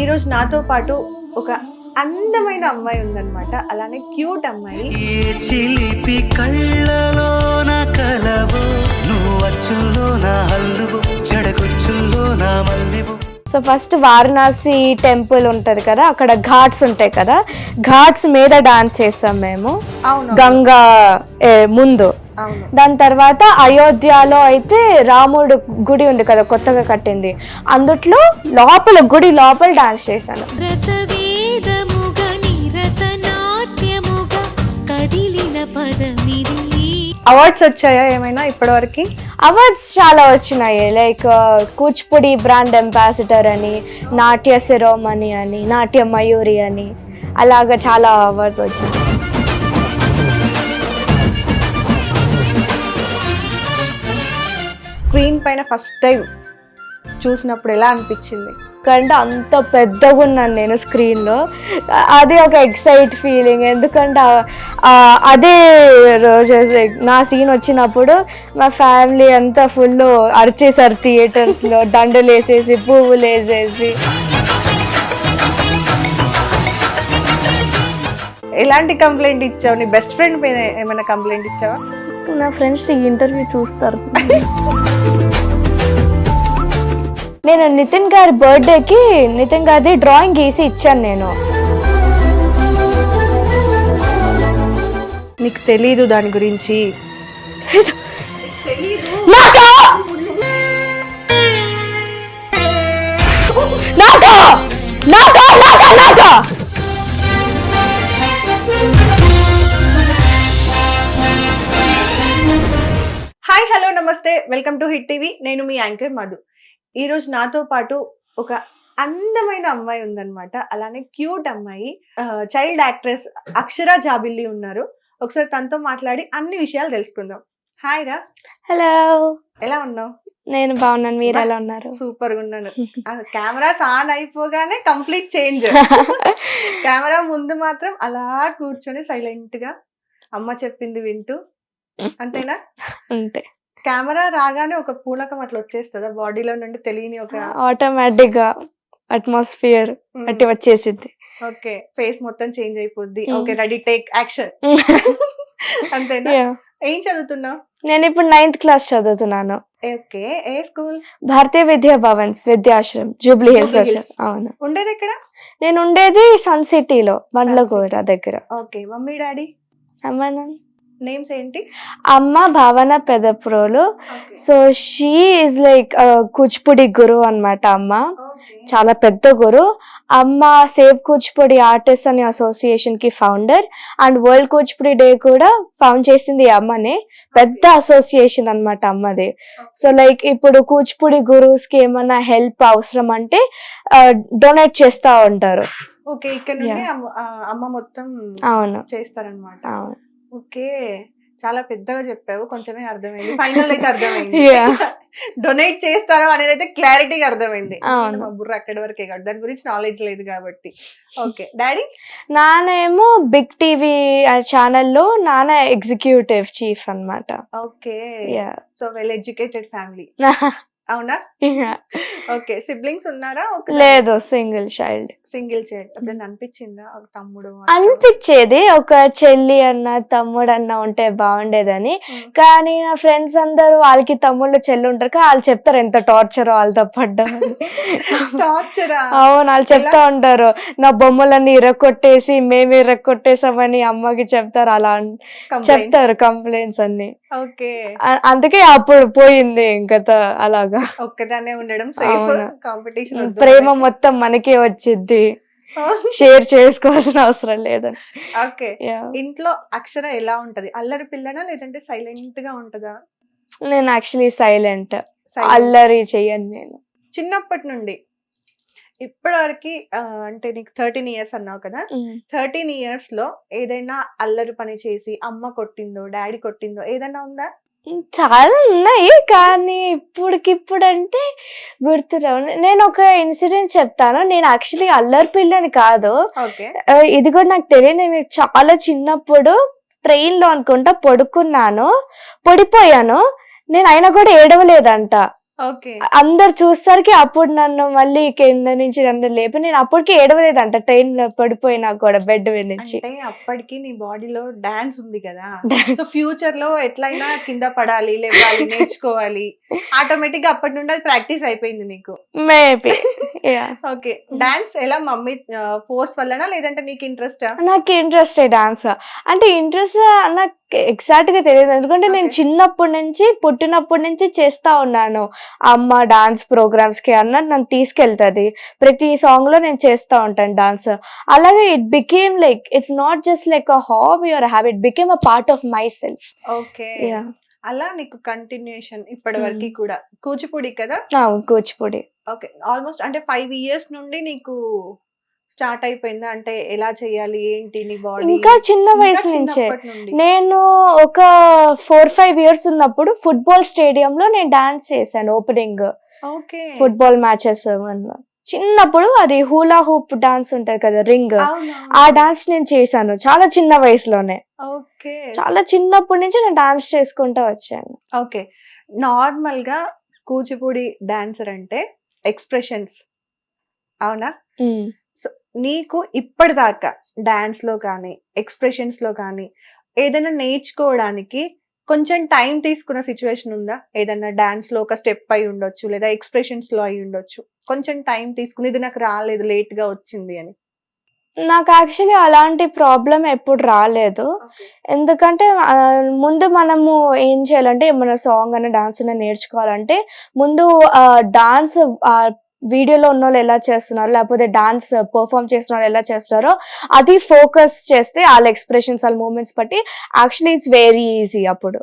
ఈరోజు నాతో పాటు ఒక అందమైన అమ్మాయి ఉందన్నమాట. అలానే క్యూట్ అమ్మాయి. ఏ చిలిపి కళ్ళలోన కలవు నువ్వు అచ్చుల్లో నా హల్లువు జడకొచ్చుల్లో నా మల్లివు. సో ఫస్ట్ వారణాసి టెంపుల్ ఉంటది కదా అక్కడ ఘాట్స్ ఉంటాయి కదా ఘాట్స్ మీద డాన్స్ చేస్తాం మేము. అవును గంగా ఏ, ముందు. దాని తర్వాత అయోధ్యలో అయితే రాముడు గుడి ఉంది కదా కొత్తగా కట్టింది. అందుట్లో లోపల గుడి లోపల డాన్స్ చేశాను. రతవేదముగ నిరత నాట్యముగ కదిలిన పదమిది. అవార్డ్స్ వచ్చాయా ఏమైనా ఇప్పటివరకు? అవార్డ్స్ చాలా వచ్చినాయి. లైక్ కూచిపూడి బ్రాండ్ అంబాసిడర్ అని నాట్య శిరోమణి అని నాట్య మయూరి అని అలాగా చాలా అవార్డ్స్ వచ్చినాయి స్క్రీన్ పైన ఫస్ట్ టైం చూసినప్పుడు ఎలా అనిపించింది? ఎందుకంటే అంత పెద్దగా ఉన్నాను నేను స్క్రీన్లో. అది ఒక ఎక్సైట్ ఫీలింగ్. ఎందుకంటే అదే రోజు నా సీన్ వచ్చినప్పుడు మా ఫ్యామిలీ అంతా ఫుల్ అరిచేసారు థియేటర్స్లో. దండలు వేసేసి పువ్వులు వేసేసి. ఎలాంటి కంప్లైంట్ ఇచ్చావు? నీ బెస్ట్ ఫ్రెండ్ మీద ఏమైనా కంప్లైంట్ ఇచ్చావా? నా ఫ్రెండ్స్ ఈ ఇంటర్వ్యూ చూస్తారు. నేను నితిన్ గారి బర్త్డేకి నితిన్ గారిది డ్రాయింగ్ గీసి ఇచ్చాను నేను. నీకు తెలీదు దాని గురించి. హాయ్ హలో నమస్తే. Welcome to Hit TV. నేను మీ యాంకర్ మధు. ఈరోజు నాతో పాటు ఒక అందమైన అమ్మాయి ఉందన్నమాట. అలానే క్యూట్ అమ్మాయి. చైల్డ్ యాక్ట్రెస్ అక్షర జాబిల్లి ఉన్నారు. ఒకసారి తనతో మాట్లాడి అన్ని విషయాలు తెలుసుకుందాం. హాయ్ రా. హలో. ఎలా ఉన్నావు? నేను బాగున్నాను. మీరు ఎలా ఉన్నారు? సూపర్గా ఉన్నాను కెమెరాస్ ఆన్ అయిపోగానే కంప్లీట్ చేంజ్. కెమెరా ముందు మాత్రం అలా కూర్చొని సైలెంట్గా అమ్మ చెప్పింది వింటూ అంతేనా? అంతే. కెమెరా రాగానే ఒక పూలకం అట్లా వచ్చేస్తుందా? బాడీలో నుండి తెలియని ఒక ఆటోమేటిక్గా అట్మాస్ఫియర్ అట్టి వచ్చేసింది ఓకే. ఫేస్ మొత్తం చేంజ్ అయిపోద్ది. Okay ready take action. అంతేనా. ఏం చదువుతున్నావు? నేను ఇప్పుడు నైన్త్ క్లాస్ చదువుతున్నాను. ఓకే. ఏ school? Bharatiya Vidya Bhavans విద్యాశ్రమ్ Jubilee hills. అవును. ఉండేది ఎక్కడ? నేను ఉండేది సన్ సిటీలో బండ్లగూడ దగ్గర. ఓకే. Mummy daddy? అమ్మ నాన్న. నేమ్స్ ఏంటి? అమ్మ Bhavana Pedaprolu. So she is like Kuchipudi గురువు అన్నమాట అమ్మ. చాలా పెద్ద గురు. అమ్మ సేవ్ కూచిపూడి ఆర్టిస్ట్ అనే అసోసియేషన్కి founder and world Kuchipudi day కూడా ఫౌండ్ చేసింది అమ్మనే. పెద్ద అసోసియేషన్ అన్నమాట అమ్మది. సో లైక్ ఇప్పుడు కూచిపూడి గురువుస్కి ఏమైనా హెల్ప్ అవసరం అంటే డొనేట్ చేస్తా ఉంటారు. ఓకే ఇక్కడ నుండి అమ్మ మొత్తం అవును. చేస్తారనమాట అవును. ఓకే. చాలా పెద్దగా చెప్పావు. కొంచెమే అర్థమైంది. ఫైనల్ అయితే అర్థమైంది. డొనేట్ చేస్తారో అనేది అయితే క్లారిటీగా అర్థమైంది. మా బుర్ర అక్కడి వరకే కాదు. దాని గురించి నాలెడ్జ్ లేదు కాబట్టి. ఓకే. డాడీ? నాన్న ఏమో బిగ్ టీవీ ఛానల్లో నాన్న ఎగ్జిక్యూటివ్ చీఫ్ అన్నమాట. Okay. So well educated family అవునా? ఓకే. సిబ్లింగ్స్ ఉన్నారా? లేదు సింగిల్ చైల్డ్. Single child. ఎప్పుడైనా అనిపించిందా? ఒక తమ్ముడు అనిపించేది. ఒక చెల్లి అన్న తమ్ముడు అన్న ఉంటే బాగుండేదని. కానీ నా ఫ్రెండ్స్ అందరూ వాళ్ళకి తమ్ముళ్ళు చెల్లి ఉంటారు కానీ వాళ్ళు చెప్తారు ఎంత టార్చర్ వాళ్ళతో పడ్డా టార్చరా? అవును వాళ్ళు చెప్తా ఉంటారు. నా బొమ్మలన్నీ ఇరక్కొట్టేసి మేము ఇరక్కొట్టేసామని అమ్మకి చెప్తారు. అలా చెప్తారు కంప్లైంట్స్ అన్ని. అందుకే అప్పుడు పోయింది ఇంకా అలాగా. ఒక్కదానే ఉండడం. కాంపిటీషన్ ప్రేమ మొత్తం మనకే వచ్చింది షేర్ చేసుకోవాల్సిన అవసరం లేదని. ఓకే. ఇంట్లో అక్షర ఎలా ఉంటది? అల్లరి పిల్లనా లేదంటే సైలెంట్గా ఉంటదా? నేను యాక్చువల్లీ సైలెంట్. అల్లరి చెయ్యను నేను. చిన్నప్పటి నుండి ఇప్పటి వరకు అంటే నీకు థర్టీన్ ఇయర్స్ అన్నావు కదా థర్టీన్ ఇయర్స్లో ఏదైనా అల్లరి పని చేసి అమ్మ కొట్టిందో డాడీ కొట్టిందో ఏదైనా ఉందా? చాలా ఉన్నాయి కానీ ఇప్పుడుకిప్పుడు అంటే గుర్తురావు. నేను ఒక ఇన్సిడెంట్ చెప్తాను. నేను యాక్చువల్లీ అల్లరి పిల్లని కాదు. ఇది కూడా నాకు తెలియదు. నేను చాలా చిన్నప్పుడు ట్రైన్లో అనుకుంటా పడుకున్నాను. పడిపోయాను. నేను అయినా కూడా ఏడవలేదంట. అందరు చూసరికి అప్పుడు నన్ను మళ్ళీ కింద నుంచి నన్ను లేపి నేను అప్పటికి ఏడవలేదంట ట్రైన్లో పడిపోయినా కూడా బెడ్ మీద నుంచి. అప్పటికి నీ బాడీలో డాన్స్ ఉంది కదా. సో ఫ్యూచర్లో ఎట్లయినా కింద పడాలి లేవాలి నేర్చుకోవాలి. ఆటోమేటిక్గా అప్పటి నుండి అది ప్రాక్టీస్ అయిపోయింది నీకు. Maybe okay. డాన్స్ ఎలా మమ్మీ ఫోర్స్ వల్లనా లేదంటే నీకు ఇంట్రెస్ట్ నాకు ఇంట్రెస్ట్ డాన్స్ అంటే ఇంట్రెస్ట్ నాకు ఎగ్జాక్ట్గా తెలియదు. ఎందుకంటే నేను. చిన్నప్పటి నుంచి పుట్టినప్పటి నుంచి చేస్తా ఉన్నాను. అమ్మ డాన్స్ ప్రోగ్రామ్స్కి అన్నట్టు నన్ను తీసుకెళ్తుంది. ప్రతి సాంగ్లో నేను చేస్తా ఉంటాను డాన్స్ అలాగే it became like it's not just like a hobby or habit became a part of myself okay. అలా నీకు కంటిన్యూషన్ ఇప్పటి వరకు Hmm. కూడా. కూచిపూడి కదా? కూచిపూడి. ఓకే. ఆల్మోస్ట్ అంటే ఫైవ్ ఇయర్స్ నుండి నీకు స్టార్ట్ అయిపోయిందా? అంటే ఎలా చేయాలి? ఏంటి నీ బాడీ? ఇంకా చిన్న వయసు నుంచే. నేను ఒక ఫోర్ ఫైవ్ ఇయర్స్ ఉన్నప్పుడు ఫుట్బాల్ స్టేడియం లో నేను డాన్స్ చేశాను ఓపెనింగ్. ఓకే. ఫుట్బాల్ మ్యాచెస్ చిన్నప్పుడు అది హూలా హూప్ డాన్స్ ఉంటది కదా రింగ్. ఆ డాన్స్ నేను చేశాను చాలా చిన్న వయసులోనే. ఓకే. చాలా చిన్నప్పటి నుంచి నేను డాన్స్ చేసుకుంటూ వచ్చాను. ఓకే. నార్మల్గా కూచిపూడి డాన్సర్ అంటే ఎక్స్ప్రెషన్స్. అవునా? నీకు ఇప్పటిదాకా డాన్స్లో కానీ ఎక్స్ప్రెషన్స్లో కానీ ఏదైనా నేర్చుకోవడానికి కొంచెం టైం తీసుకున్న సిచ్యువేషన్ ఉందా? ఏదైనా డాన్స్లో ఒక స్టెప్ అయి ఉండొచ్చు లేదా ఎక్స్ప్రెషన్స్లో అయి ఉండొచ్చు. కొంచెం టైం తీసుకుని ఇది నాకు రాలేదు లేట్గా వచ్చింది అని. నాకు యాక్చువల్లీ అలాంటి ప్రాబ్లం ఎప్పుడు రాలేదు. ఎందుకంటే ముందు మనము ఏం చేయాలంటే మన సాంగ్ అని డాన్స్ అని నేర్చుకోవాలంటే ముందు డాన్స్ వీడియోలో ఉన్న వాళ్ళు ఎలా చేస్తున్నారు? లేకపోతే డాన్స్ పర్ఫామ్ చేస్తున్న వాళ్ళు ఎలా చేస్తున్నారో అది ఫోకస్ చేస్తే వాళ్ళ ఎక్స్ప్రెషన్స్ వాళ్ళ మూమెంట్స్ బట్టి యాక్చువల్లీ ఇట్స్ వెరీ ఈజీ అప్పుడు.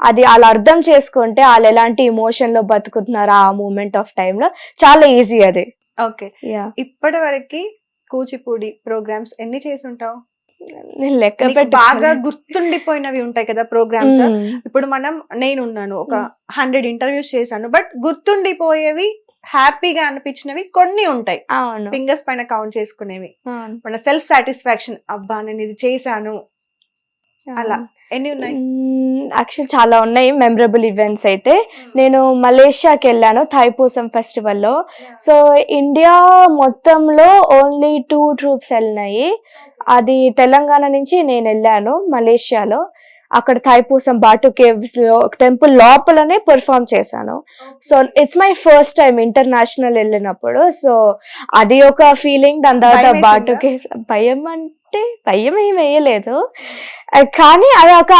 అది వాళ్ళు అర్థం చేసుకుంటే వాళ్ళు ఎలాంటి ఎమోషన్లో బతుకుతున్నారు ఆ మూమెంట్ ఆఫ్లో చాలా ఈజీ అది. ఓకే యా ఇప్పటి వరకు కూచిపూడి ప్రోగ్రామ్స్ ఎన్ని చేసి ఉంటావు? లెక్క బాగా గుర్తుండిపోయినవి ఉంటాయి కదా ప్రోగ్రామ్స్ ఇప్పుడు మనం నేనున్నాను ఒక హండ్రెడ్ ఇంటర్వ్యూస్ చేశాను బట్ గుర్తుండిపోయేవి హ్యాపీగా అనిపించినవి కొన్ని ఉంటాయి. ఫింగర్స్ పైన కౌంట్ చేసుకునేవి. మన సెల్ఫ్ సాటిస్ఫాక్షన్ అబ్బా నేను ఇది చేశాను. అలా. ఎన్ని ఉన్నాయి? యాక్చువల్ చాలా ఉన్నాయి. మెమరబుల్ ఈవెంట్స్ అయితే. నేను మలేషియాకి వెళ్ళాను థైపూసం ఫెస్టివల్లో సో ఇండియా మొత్తంలో ఓన్లీ టూ ట్రూప్స్ వెళ్ళినాయి. అది తెలంగాణ నుంచి నేను వెళ్ళాను మలేషియాలో. అక్కడ థైపూసం బాటు కేవ్స్లో టెంపుల్ లోపలనే పెర్ఫామ్ చేశాను. So it's my first time international వెళ్ళినప్పుడు. సో అది ఒక ఫీలింగ్ దాని తర్వాత బాటు వేసిందా? కేవ్ భయం అంటే భయం ఏం వేయలేదు. కానీ అది ఒక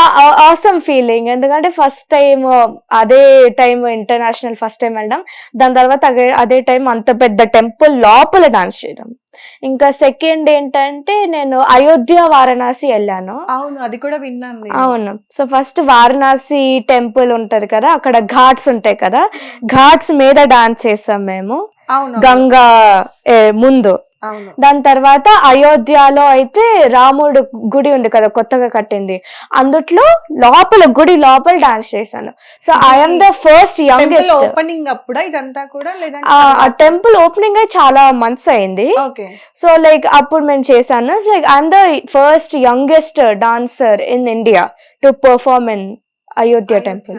ఆసమ్ ఫీలింగ్ ఎందుకంటే ఫస్ట్ టైం అదే టైం ఇంటర్నేషనల్ ఫస్ట్ టైం వెళ్ళడం. దాని తర్వాత అదే- టైం అంత పెద్ద టెంపుల్ లోపల డాన్స్ చేయడం. ఇంకా సెకండ్ ఏంటంటే నేను అయోధ్య వారణాసి వెళ్ళాను. అవును అది కూడా విన్నాను నేను. అవును. సో ఫస్ట్ వారణాసి టెంపుల్ ఉంటది కదా అక్కడ ఘాట్స్ ఉంటాయి కదా. ఘాట్స్ మీద డాన్స్ చేసాం మేము. గంగా ముందు. దాని తర్వాత అయోధ్యలో అయితే రాముడు గుడి ఉంది కదా కొత్తగా కట్టింది. అందుట్లో లోపల గుడి లోపల డాన్స్ చేశాను. So I'm the first youngest opening అప్పుడా? ఇదంతా కూడా ఆ టెంపుల్ ఓపెనింగ్ చాలా మంత్స్ అయింది. సో లైక్ అప్పుడు మేము చేశాను. Like I'm the first youngest dancer in India to perform in Ayodhya temple